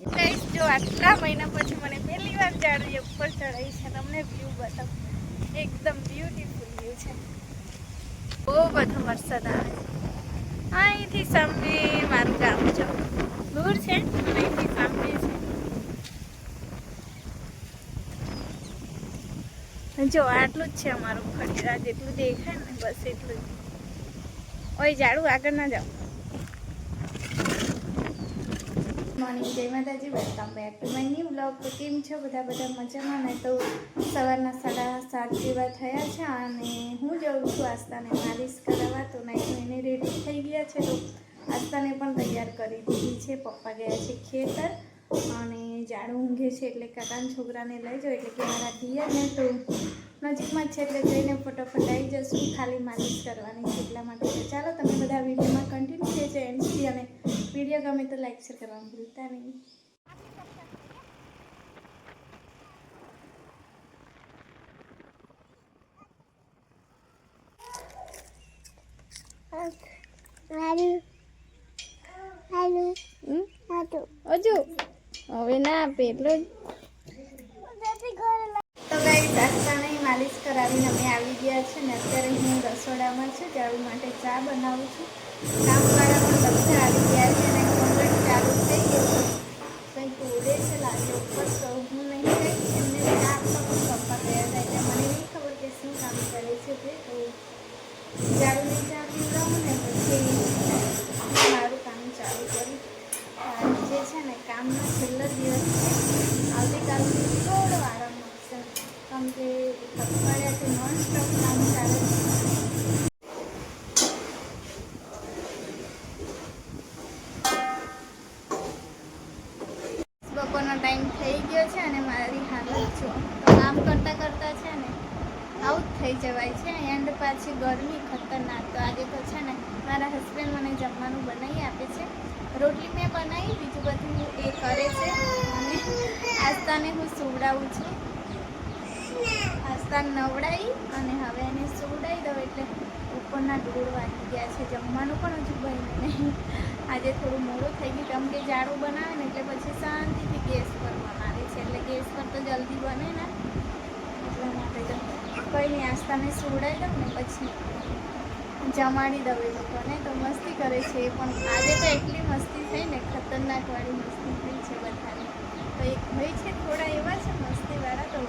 ઘર આ ગઈ મહિના પછી મને પહેલી વાર જાડી ઉપર ચડાઈ છે તમને વ્યૂ બતાવ. એકદમ બ્યુટીફુલ વ્યૂ છે. બહુ બધો વરસાદ અહીંથી સામે જો આટલું જ છે અમારું ખડીરા જેટલું દેખાય ને બસ એટલું જ. ઓય, ઝાડું આગળ ના જાઓ. Morning Jai Mataji welcome back to my new blog તો કેમ છો બધા? બધા મજામાં ને? તો સવારના સાડા સાત જેવા થયા છે અને હું જઉં છું આસ્તાને માલિશ કરાવવા તો નહીં એને રેડી થઈ ગયા છે તો આસ્તાને પણ તૈયાર કરી દીધી છે. પપ્પા ગયા છે ખેતર અને જાડું ઊંઘે છે એટલે કાકાના છોકરાને લઈ જાઉં એટલે કે મારા દિયરને તો નજીકમાં જ છે એટલે જઈને ફટાફટ આવી જશું. ખાલી માલિશ કરવાની છે એટલા માટે. ચાલો તમે બધા વિડીયોમાં કન્ટિન્યુ રહેજો એન્ડ સુધી અને વીડિયો ગમે તો લાઈક શેર કરવાનું ભૂલતા નહીં. હજુ? હવે ના આપે, એટલો તો ગાઈ નાસ્તાને માલિશ કરાવીને અમે આવી ગયા છે ને, અત્યારે હું રસોડામાં છું ઝાડુ માટે ચા બનાવું છું. કામવાળા પણ બધા આવી ગયા છે અને કમ્પ્લીટ ચાલુ થઈ ગયું કંઈક ઉડે છે, લાગે ઉપર તો હું નહીં ગઈ એમને ચા આપવા પણ પપ્પા ગયા હતા, એટલે મને નહીં ખબર કે શું કામ કરે છે તે, તો બપોરનો ટાઈમ થઈ ગયો છે અને મારી હાલત છું. કામ કરતાં કરતાં છે ને, આવું જ થઈ જવાય છે. એન્ડ પાછી ગરમી ખતરનાક. તો આજે તો છે ને, મારા હસબન્ડ મને જમવાનું બનાવી આપે છે. રોટલી મેં બનાવી, બીજું બધું એ કરે છે. અને આસ્તાને હું સુવડાવું છું. આસ્તાને નવડાવી અને હવે એને સુવડાવી દઉં એટલે ઉપરના ડોળ વાગી ગયા છે. જમવાનું પણ હજુ બન્યું નહીં. આજે થોડું મોડું થઈ ગયું. કેમ કે જાડું બનાવે ને એટલે પછી શાંતિથી ગેસ પર બનાવે છે. એટલે ગેસ પર તો જલ્દી બને ને. એટલા માટે તો કંઈ નહીં, આસ્તાને સુવડાવી દઉં ને પછી જમાડી દઉં એ લોકોને. તો મસ્તી કરે છે પણ. આજે તો એટલી મસ્તી થઈ ને ખતરનાકવાળી મસ્તી થઈ છે બધાને. તો એક ભાઈ છે થોડા એવા છે, મસ્તીવાળા તો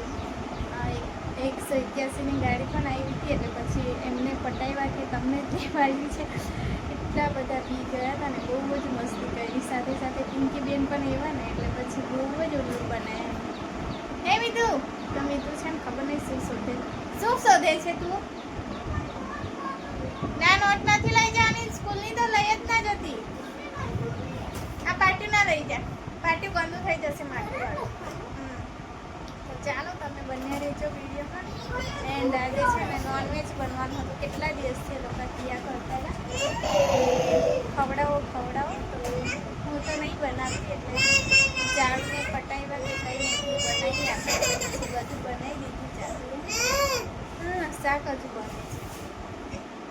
એક એકસો એક્યાસીની ગાડી પણ આવી હતી એટલે પછી એમને પટાવ્યા કે તમને જે આવી છે. એટલા બધા પી ગયા હતા ને બહુ જ મસ્તી કરી. સાથે સાથે પિંકી બેન પણ એવા ને એટલે પછી બહુ જ ઓલું બનાવ્યા એ મિતુ, તો તું છે ને ખબર નહીં શું શોધે. શું શોધે છે તું? ના નોટ નથી લઈ જવાની, સ્કૂલની તો લઈ જ ના જતી. આ પાર્ટી ના લઈ જા. પાર્ટી બંધ થઈ જશે તો ચાલો તમે બંને રહેજો વિડીયોમાં. એન્ડ આજે છે ને નોનવેજ બનવાનું હતું. કેટલા દિવસથી એ લોકો ક્રિયા કરતા હતા? ખવડાવો ખવડાવો. તો હું તો નહીં બનાવતી એટલે ચાળને પટાવ્યા કે કંઈ નથી બનાવી આપે પછી બધું બનાવી દીધું ચાલુ હા, શાક હજુ બને છે.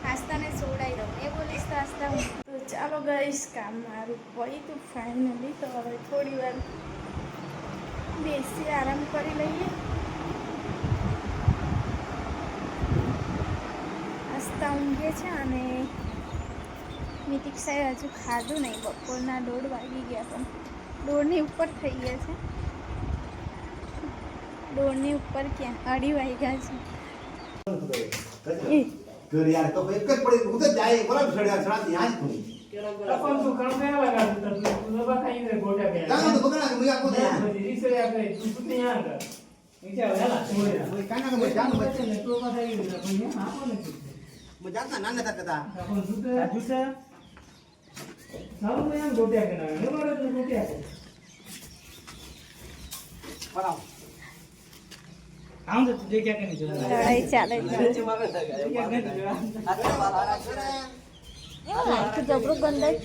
આસ્તાને સોડાઈ દઉં. એ બોલીશ તો આસ્તા હું. તો ચાલો ગઈશ કામ મારું પડી તું ફાઇનલી તો હવે થોડી વાર બેસી આરામ કરી લઈએ. આસ્તા ઊંઘે છે અને મિતિક્ષાએ હજુ ખાધું નહીં. બપોરના દોઢ વાગી ગયા પણ દોઢની ઉપર થઈ ગયા છે. દોઢની ઉપર ક્યાં? અઢી વાગ્યા છે. યાર તો એક જ પડી. હું તો જાય, બરાબર છડ્યા છડા ત્યાં જ ખુલી अपन दुकान पे लगा देता तू तू बाबा खाई रे गोटा के કામ તો બગડા મુયા કો દે રીસે આ ગઈ તું તું ત્યાં કર નીચે વેલા છોડે કાના કો જાન બચ્ચે ને તો માં થઈ ગયું પણ આપો ને મુ જાનતા નાના તા કતા अपन जुटे जुटे સારું એમ ગોટ્યા કે ના ને મારે તો ગોટ્યા કે પડાવ આમ તો તું દેખ્યા કે નહીં જોયા લડાઈ ચાલે છે તો જબરું બંધાય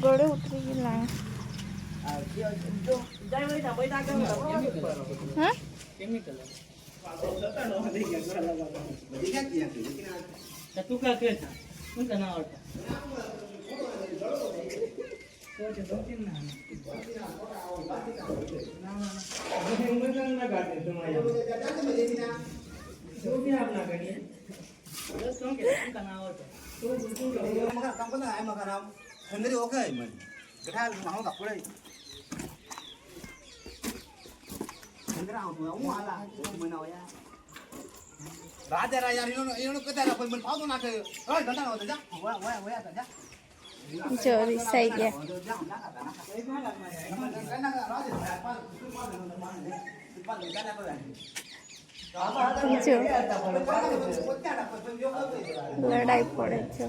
ગોળે ઉતરી ગયું ના હા mà không có này mà không hình đấy ok mình cái thang mà không gặp cái đây cái nào mà ống hoa là mình nào ya ರಾಜ ರಾಜ ಇನ್ನೊಂದು ಇನ್ನೊಂದು ಕತ್ತಾರ ಬಂದು ಪಾವು ನಾಕ ಓಯ್ ಗಂಟನ ಹೋದ ಓಯ ಓಯ ಓಯ ತಜ ಜೋರಿ ಸೈಯ જા. લડાઈ પડે છે.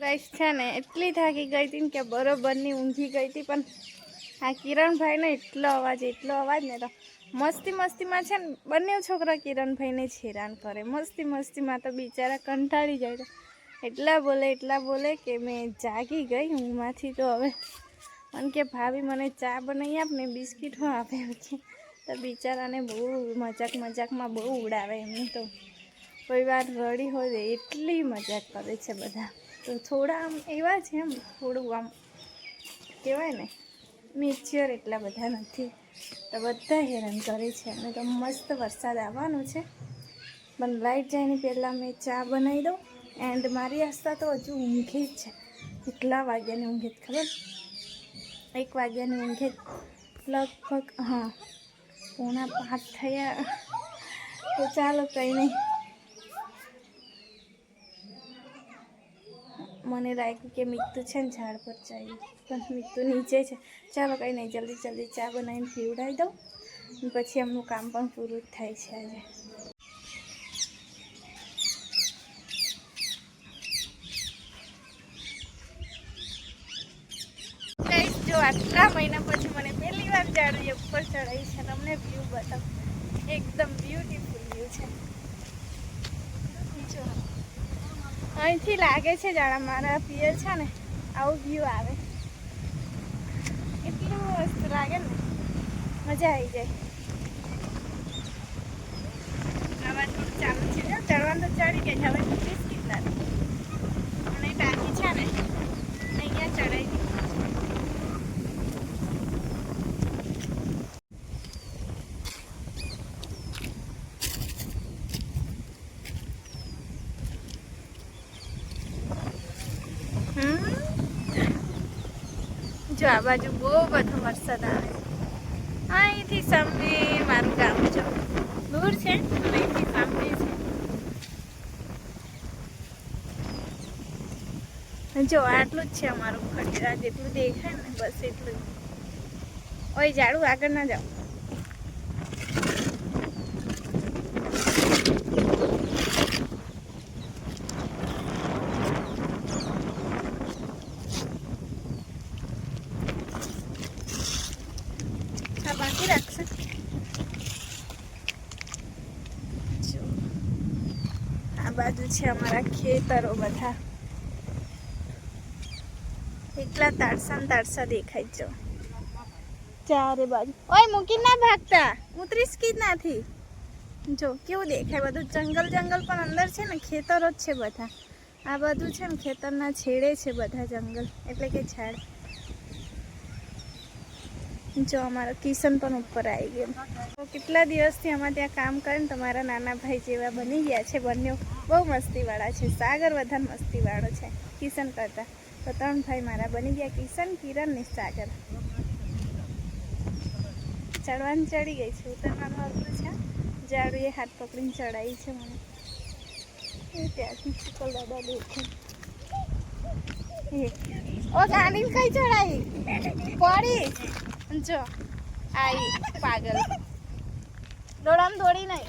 ગાઈસ છે ને, એટલી થાકી ગઈ હતી કે બરોબરની ઊંઘી ગઈ હતી, પણ આ કિરણભાઈનો એટલો અવાજ એટલો અવાજ ને તો મસ્તી મસ્તીમાં છે ને, બંને છોકરા કિરણભાઈને જ હેરાન કરે. મસ્તી મસ્તીમાં તો બિચારા કંટાળી જાય એટલા બોલે એટલા બોલે કે મેં જાગી ગઈ ઊંઘમાંથી તો હવે મને કે ભાભી મને ચા બનાવી આપ ને બિસ્કીટ આપે એમ કે તો બિચારાને બહુ મજાક મજાકમાં બહુ ઉડાવે એમને તો. કોઈ વાર રડી હોય એટલી મજાક કરે છે બધા. તો થોડા આમ એવા છે એમ, થોડું આમ કહેવાય ને મેચ્યોર એટલા બધા નથી. તો બધા હેરાન કરે છે અને તો મસ્ત વરસાદ આવવાનો છે. પણ લાઈટ જાય પહેલાં મેં ચા બનાવી દઉં. એન્ડ મારી આસ્થા તો હજુ ઊંઘી જ છે. કેટલા વાગ્યાની ઊંઘી જ ખબર? એક વાગ્યાની ઊંઘે લગભગ, હા, પોણા પાંચ થયા. તો ચાલો કંઈ નહીં. મને લાગ્યું કે મિત્તુ છે ને ઝાડ પર ચાવી પણ મિત્તુ નીચે છે. ચાલો કંઈ નહીં, જલ્દી જલ્દી ચા બનાવીને પીવડાવી દઉં. પછી એમનું કામ પણ પૂરું થાય છે આજે Guys, જો આટલા મહિના પછી મને પહેલી વાર ઝાડવી ઉપર ચડાવી છે તમને વ્યૂ બતાવ. એકદમ બ્યુટીફુલ વ્યૂ છે. અહીંથી લાગે છે જાણા મારા પિયર છે ને, આવું વ્યૂ આવે. એટલું મસ્ત લાગે ને. મજા આવી જાય. આવા થોડું ચાલુ છે ચડવાનું તો ચડી ગઈ હવે બિસ્કીટ લાવી અને ટાંકી છે ને અહીંયા ચડાવી દીધી હમ. જો આ બાજુ બહુ બધો વરસાદ આવે. અહીંથી સામે મારું ગામ જો દૂર છે અહીંથી સામે છે. જો આટલું જ છે અમારું ખડીરા જેટલું દેખાય ને બસ એટલું ઓય, ઝાડુ આગળ ના જાઓ આ બાકી રાખશે જો આ બાજુ છે અમારા ખેતરો બધા. એટલા તારસા ને તારસા દેખાય છો. ચારે બાજુ. ઓય, મૂકી ના ભાગતા. ઉતરીશ કી નાથી? જો, કેવું દેખાય? બધું જંગલ જંગલ પણ અંદર છે ને, ખેતરો જ છે બધા. આ બધું છે ને, ખેતરના છેડે છે બધા જંગલ. એટલે કે ઝાડ. જો અમારો કિશન પણ ઉપર આવી ગયો. કેટલા દિવસથી અમારે ત્યાં કામ કરે ને તમારા નાના ભાઈ જેવા બની ગયા છે, બંને બહુ મસ્તીવાળા છે સાગર વધારે મસ્તીવાળો છે, કિશન કરતા. તો ત્રણ ભાઈ મારા બની ગયા, કિશન, કિરણ ને સાગર. ચડવાની ચડી ગઈ છે, ઉતરવાનું અઘરું છે, ઝાડુએ હાથ પકડીને ચડાવી છે મને. ત્યાંથી ચિકલ દાદા દેખે. ઓ ગાડી કઈ ચડાવી? પડી. જો આવી પાગલ. દોડામ દોડી નહીં.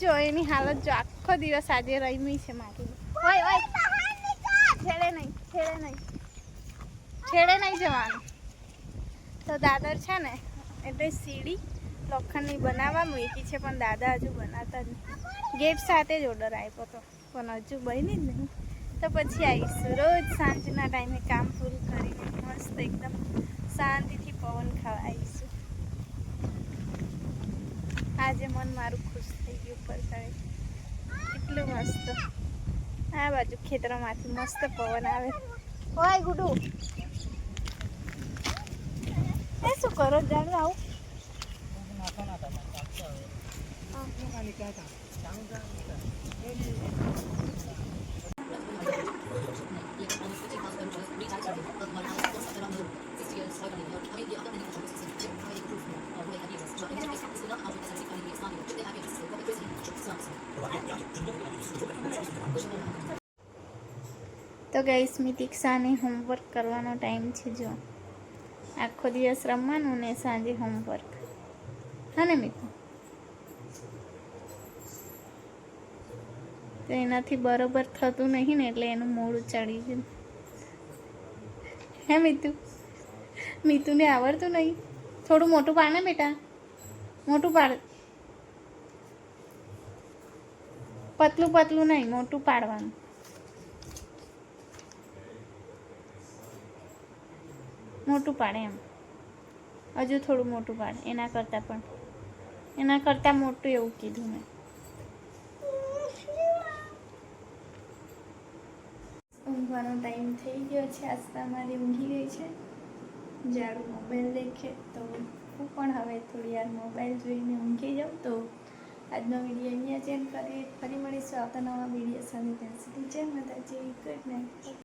જો, એની હાલત જો આખો દિવસ આજે રમી છે મારી. ઓય ઓય. છેડે નહીં છેડે નહીં. છેડે નહીં જવાનું. તો દાદર છે ને, એટલે સીડી લોખંડની બનાવવા મૂકી છે, પણ દાદા હજુ બનાવતા જ નહીં ગેટ સાથે જ ઓર્ડર આપ્યો હતો પણ હજુ બની જ નહીં. તો પછી આવીશું. રોજ સાંજના ટાઈમે કામ પૂરું કરીને, મસ્ત એકદમ શાંતિથી પવન ખાવા આવીશું આજે મન મારું ખુશ થઈ ગયું ચડે. એટલું મસ્ત. આ બાજુ ખેતરોમાંથી મસ્ત પવન આવે. હોય ગુડુ. એ શું કરો? જાણ આવું તો ગઈ સ્મિતિક્ષાને હોમવર્ક કરવાનો ટાઈમ છે જો. આખો દિવસ રમવાનું ને સાંજે હોમવર્ક હા ને મિતુ? તો એનાથી બરોબર થતું નહીં ને એટલે એનું મોડું ચડી ગયું. હે મિતુ? મિતુને આવડતું નહીં? થોડું મોટું પાડ ને બેટા. મોટું પાડ. પતલું પતલું નહીં, મોટું પાડવાનું. મોટું પાડે એમ. હજુ થોડું મોટું પાડે, એના કરતાં પણ. એના કરતાં મોટું એવું કીધું મેં. ઊંઘવાનો ટાઈમ થઈ ગયો છે આજ તમારી ઊંઘી ગઈ છે. જ્યારે મોબાઈલ દેખે તો હું પણ હવે થોડી વાર મોબાઈલ જોઈને ઊંઘી જાઉં તો આજનો વીડિયો અહીંયા જ એન્ડ કરીએ. ફરી મળીશું આવતા નવા વીડિયો સાથે ત્યાં સુધી જય માતાજી ગુડ નાઇટ